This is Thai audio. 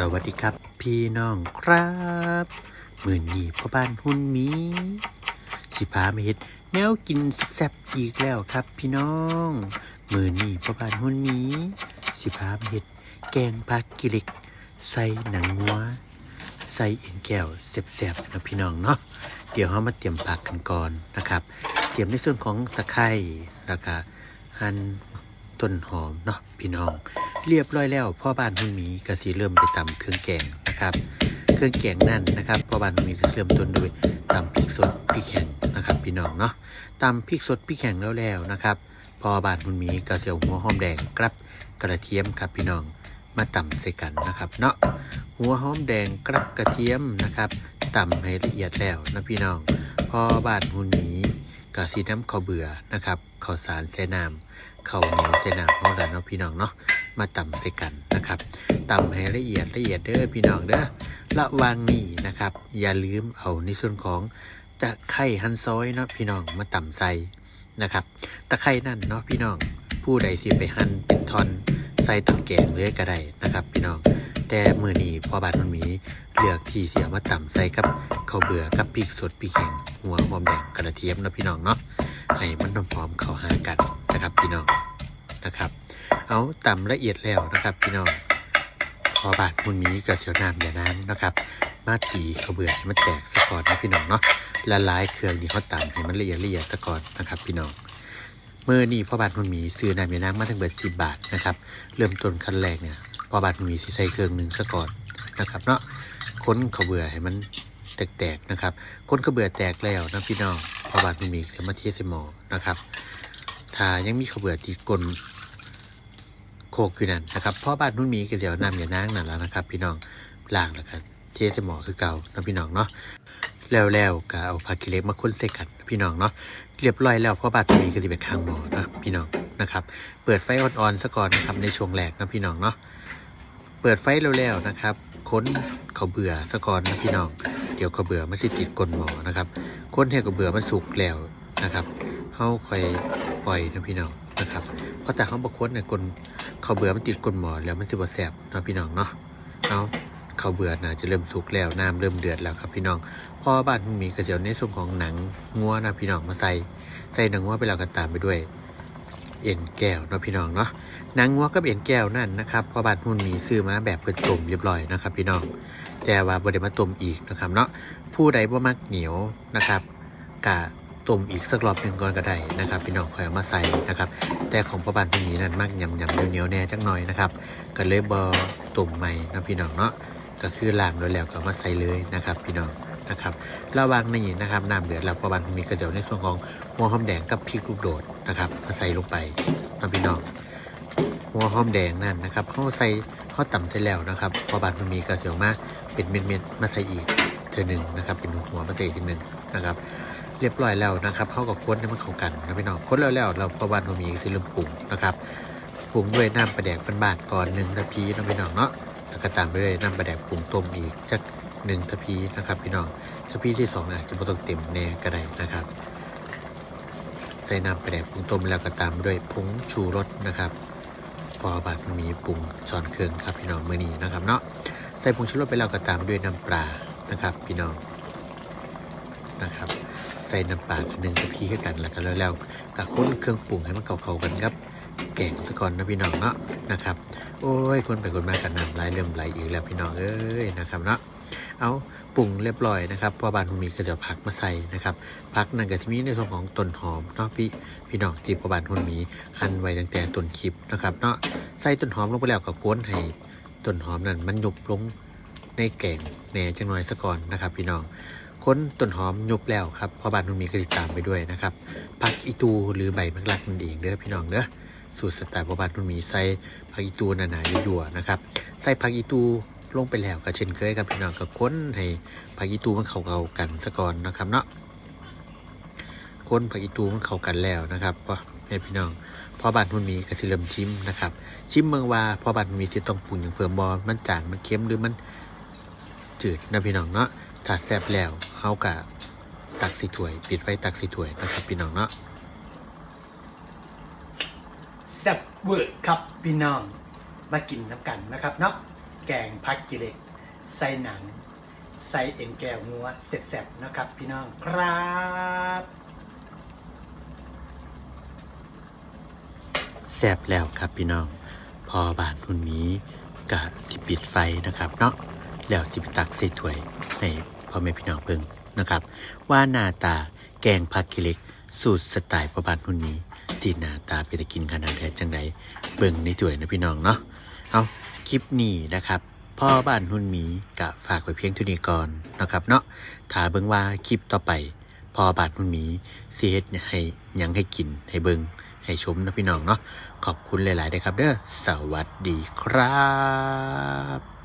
สวัสดีครับ พี่น้องครับมือนี้พ่อบ้านหุ่นหมี สิพามาเฮ็ดแนวกินแซ่บอีกแล้วครับ พี่น้องมือนี้พ่อบ้านหุ่นหมี สิพามาเฮ็ดแกงผักกิเล็ก ใส่หนังงัว ใส่เอ็นแก้วแซ่บๆนะพี่น้องเนาะเดี๋ยวเรามาเตรียมผักกันก่อนนะครับ เตรียมในส่วนของตะไคร้แล้วก็หั่นต้นหอมเนาะพี่น้อง เรียบร้อยแล้วพ่อบ้านหุ่นหมีก็สิเริ่มไปตำเครื่องแกงนะครับ เครื่องแกงนั่นนะครับพ่อบ้านหุ่นหมีก็เริ่มต้นด้วยตำพริกสดพริกแห้งนะครับพี่น้องเนาะตำพริกสดพริกแห้งแล้วแล้วนะครับพ่อบ้านหุ่นหมีก็เสียวหัวหอมแดงกรับกระเทียมครับพี่น้องมาตำใส่กันนะครับ เนาะหัวหอมแดงกรับกระเทียมนะครับตำให้ละเอียดแล้วนะพี่น้องพ่อบ้านหุ่นหมีก็สีน้ำข้าวเบื่อนะครับข้าวสารแซ่น้ำข้าวเหนียวแซ่น้ำของเราเนาะพี่น้องเนาะ มาตำใส่กันนะครับตำให้ละเอียดละเอียดเด้อพี่น้องเด้อระวังนี่นะครับ อย่าลืมเอาในส่วนของตะไคร่หั่นซอยเนาะพี่น้องมาตำใส่นะครับ ตะไคร่นั่นเนาะพี่น้อง ผู้ใดสิไปหั่นเป็นท่อนใส่ตำแกงเลยก็ได้นะครับ พี่น้องแต่มือนี้พอบานมันมีเลือกที่เสียมาตำใส่กับข้าวเบื่อกับพริกสดพริกแห้งหัวหอมแดงกระเทียมเนาะพี่น้องเนาะให้มันหอมๆเข้าหากันนะครับพี่น้องนะครับ เอาต่ำละเอียดแล้วนะครับ พี่น้องพอบาดมุนนี้ก็เสียวน้ำอย่าน้ำนะครับ มาตีข้าวเบื่อให้มันแตกสะก่อนนะพี่น้องเนาะละลายเครื่องที่เขาตำให้มันละเอียดละเอียดสะก่อนนะครับ พี่น้องเมื่อนี่พ่อบาดมุนมีซื้อน้ำอย่าน้ำมาทั้งเบิดสิบบาทนะครับ เริ่มต้นขั้นแรกเนี่ยพ่อบาดมุนมีใส่เครื่องหนึ่งสะก่อนนะครับเนาะค้นข้าวเบื่อให้มันแตกๆนะครับค้นข้าวเบื่อแตกแล้วนะพี่น้องพอบาดมุนมีจะมาเทใส่หมอนะครับถ้ายังมีข้าวเบื่อติดก้น โคกคือนั่นนะครับพ่อบ้านนุ่นมีก็เดี๋ยวนำอย่านางนั่นแล้วนะครับ พี่น้องล่างแล้วกันเทสหมอคือเก่านะพี่น้องเนาะแล้วแล้วก็เอาผักกิเล็กมาค้นใส่กันพี่น้องเนาะเรียบร้อยแล้วพ่อบ้านนุ่นมีก็จะเป็นข้างหมอนะพี่น้องนะครับ เปิดไฟอ่อนๆซะก่อนนะครับในช่วงแรกนะพี่น้องเนาะเปิดไฟแล้วๆนะครับค้นเขาเบื่อซะก่อนนะพี่น้องเดี๋ยวเขาเบื่อมันสิติดก้นหมอนะครับค้นให้เขาเบื่อมันสุกแล้วนะครับเขาคอยปล่อยนะพี่น้องนะครับเพราะแต่เขาบอกค้นเนี่ยกล เขาเบื่อมันติดก้นหมอแล้วมันสิบ่แสบเนาะพี่น้องเนาะเอาเขาเบื่อนะจะเริ่มสุกแล้วน้ำเริ่มเดือดแล้วครับพี่น้องพอบ้านมันมีกระเจียวในส่วนของหนังงัวนะพี่น้องมาใส่ใส่หนังงัวไปแล้วก็ตามไปด้วยเอ็นแก้วเนาะพี่น้องเนาะหนังงัวกับเอ็นแก้วนั่นนะครับพอบ้านมันมีซื้อมาแบบเปิดต้มเรียบร้อยนะครับ พี่น้องแต่ว่าบ่ได้มาต้มอีกนะครับเนาะผู้ใดบ่มักเหนียวนะครับกะ ต้มอีกสักรอบหนึ่งก่อนก็ได้นะครับพี่น้องคอยเอามาใส่นะครับ แต่ของพ่อบานพี่หมีนั่นมากยำยำเหนียวๆแน่จักหน่อยนะครับก็เลยบอตุ่มใหม่นะพี่น้องเนาะก็คือล้างแล้วแล้วก็มาใส่เลยนะครับพี่น้องนะครับระว่างนี้นะครับน้ำเดือดแล้วพอบานพี่มีก็จะเอาในส่วนของหัวหอมแดงกับพริกลูกโดดนะครับมาใส่ลงไปนะพี่น้องหัวหอมแดงนั่นนะครับเขาใส่เขาต่ำใส่แล้วนะครับพอบานพี่มีก็จะเอามาเป็นเม็ดๆมาใส่อีกเธอหนึ่งนะครับเป็นหัวมาใส่อีกหนึ่งนะครับ เรียบร้อยแล้วนะครับเข้ากับค้นให้มันเข้ากันนะพี่น้องค้นแล้วแล้วเราประวันเรามีสิลืมปรุงนะครับปรุงด้วยน้ำปลาแดกเป็นบาทก่อนหนึ่งทพีนะพี่น้องเนาะแล้วก็ตามไปด้วยน้ำปลาแดกปรุงต้มอีกจักหนึ่งทพีนะครับพี่น้องทพีที่สองอาจจะไม่ต้องเต็มแน่ก็ได้นะครับ ใส่น้ำปลาแดกปรุงต้มแล้วก็ตามไปด้วยผงชูรสนะครับพอบาทมันมีปรุงช้อนเครื่องครับพี่น้องมือนี้นะครับเนาะใส่ผงชูรสไปแล้วก็ตามด้วยน้ำปลานะครับ พี่น้องนะครับ ใส่น้ำปลาหนึ่งกะพีให้กันแล้วก็แล้วๆกับคนเครื่องปรุงให้มันเข้าๆกันครับแกงสะก่อนนะพี่น้องเนาะนะครับ โอ้ยคนไปคนมากันน้ำไหลเริ่มไหลอีกแล้วพี่น้องเอ้ยนะครับเนาะเอาปรุงเรียบร้อยนะครับพอบานคุณมีก็จะผักมาใส่นะครับผักนั่นก็จะมีในส่วนของต้นหอมเนาะพี่พี่น้องที่พอบานคุณมีหั่นไว้ตั้งแต่ต้นคลิปนะครับเนาะใส่ต้นหอมลงไปแล้วก็ค้นให้ต้นหอมนั่นมันยุบลงในแกงแหน่จังหน่อยสะก่อนนะครับ พี่น้อง ค้นต้นหอมยุบแล้วครับพราะบ้านนุ่นมีก็ติดตามไปด้วยนะครับผักอีตูหรือใบมักลักนั่นเองเด้อพี่น้องเด้อสูตรสไตล์พ่อบ้านนุ่นมีใส่ผักอีตูหนาๆยั่วๆนะครับใส่ผักอีตูลงไปแล้วก็เช่นเคยครับพี่น้องก็ค้นให้ผักอีตูมันเข้าเากันซะก่อนนะครับเนาะค้นผักอีตูมันเข้ากันแล้วนะครับว่าให้พี่น้องพ่อบ้านนุ่นมีก็สิเริ่มชิมนะครับชิมเมืองว่าพ่อบ้านนุ่นมีสิต้องปรุงอย่างเพิ่มบอมันจางมันเค็มหรือมันจืดนะพี่น้องเนาะ ถ้าแซ่บแล้วเฮากะตักสีถ้วย ปิดไฟตักสีถ้วยนะครับพี่น้องเนาะแซ่บเวอร์ครับพี่น้องมากินน้ำกันนะครับเนาะแกงพักกิเหล็กใส่หนัง ใส่เอ็นแก้วงัวเสร็จๆนะครับ พี่น้องครับแซ่บแล้วครับพี่น้อง พอบานรุ่นนี้กะสิปิดไฟนะครับเนาะแล้วสิไปตักใส่ถ้วยให้ พ่อแม่พี่น้องเบิ่งนะครับ ว่าหน้าตาแกงผักกิเล็ก สูตรสไตล์ประบานรุ่นนี้สีหน้าตาไปตะกินขนาดแท้จังใดเบิ่งในถ้วยนะพี่น้องเนาะเอาคลิปนี้นะครับพ่อบ้านหุ่นหมีกะฝากไว้เพียงเท่านี้ก่อนนะครับเนาะถ้าเบิ่งว่าคลิปต่อไปพ่อบ้านหุ่นหมีสิเฮ็ดให้ยังให้กินให้เบิ่งให้ชมนะพี่น้องเนาะขอบคุณหลายๆนะครับเด้อสวัสดีครับ